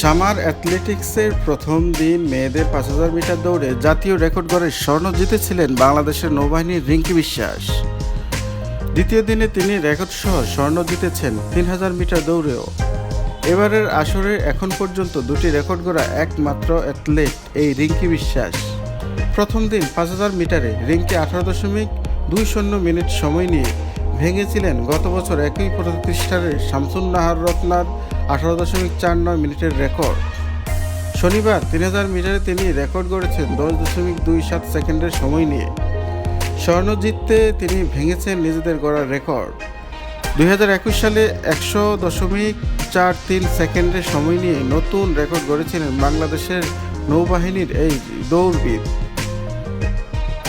Summer অ্যাথলেটিক্সের প্রথম দিন মেয়েদের পাঁচ হাজার মিটার দৌড়ে জাতীয় রেকর্ড গড়ে স্বর্ণ জিতেছিলেন বাংলাদেশের নৌবাহিনীর রিঙ্কি বিশ্বাস। দ্বিতীয় দিনে তিনি রেকর্ড সহ স্বর্ণ জিতেছেন তিন হাজার মিটার দৌড়েও। এবারের আসরে এখন পর্যন্ত দুটি রেকর্ড গড়া একমাত্র অ্যাথলেট এই রিঙ্কি বিশ্বাস। প্রথম দিন পাঁচ হাজার মিটারে রিঙ্কি আঠারো দশমিক দুই শূন্য মিনিট সময় নিয়ে ভেঙেছিলেন। গত বছর একই প্রতিষ্ঠানের শামসুন নাহার রত্নার আঠারো দশমিক চার নয় মিনিটের রেকর্ড। শনিবার তিন হাজার মিটারে তিনি রেকর্ড গড়েছেন দশ দশমিক দুই সাত সেকেন্ডের সময় নিয়ে। স্বর্ণ জিততে তিনি ভেঙেছেন নিজেদের গড়ার রেকর্ড। দুই হাজার একুশ সালে একশো দশমিক চার তিন সেকেন্ডের সময় নিয়ে নতুন রেকর্ড গড়েছিলেন বাংলাদেশের নৌবাহিনীর এই দৌড়বিদ।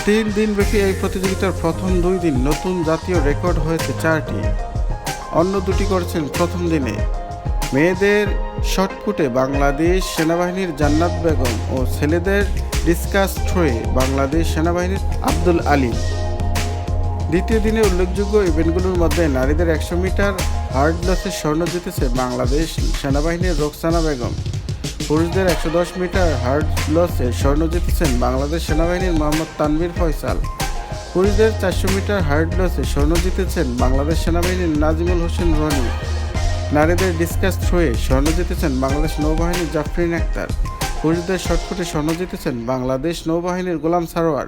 তিন দিনব্যাপী এই প্রতিযোগিতার প্রথম দুই দিন নতুন জাতীয় রেকর্ড হয়েছে চারটি। অন্য দুটি করেছেন প্রথম দিনে। মেয়েদের শটপুটে বাংলাদেশ সেনাবাহিনীর জান্নাত বেগম ও ছেলেদের ডিসকাস থ্রোয়ে বাংলাদেশ সেনাবাহিনীর আব্দুল আলী। দ্বিতীয় দিনে উল্লেখযোগ্য ইভেন্টগুলোর মধ্যে নারীদের একশো মিটার হার্ড লসে স্বর্ণ জিতেছে বাংলাদেশ সেনাবাহিনীর রোকসানা বেগম। পুরুষদের একশো দশ মিটার হার্ড লসে স্বর্ণ জিতেছেন বাংলাদেশ সেনাবাহিনীর মোহাম্মদ তানভীর ফয়সাল। পুরুষদের চারশো মিটার হার্ড লসে স্বর্ণ জিতেছেন বাংলাদেশ সেনাবাহিনীর নাজিমুল হোসেন রনি। নারীদের ডিসকাস থ্রোয়ে স্বর্ণ জিতেছেন বাংলাদেশ নৌবাহিনীর জাফরিন আক্তার। পুরুষদের শটপুটে স্বর্ণ জিতেছেন বাংলাদেশ নৌবাহিনীর গোলাম সারোয়ার।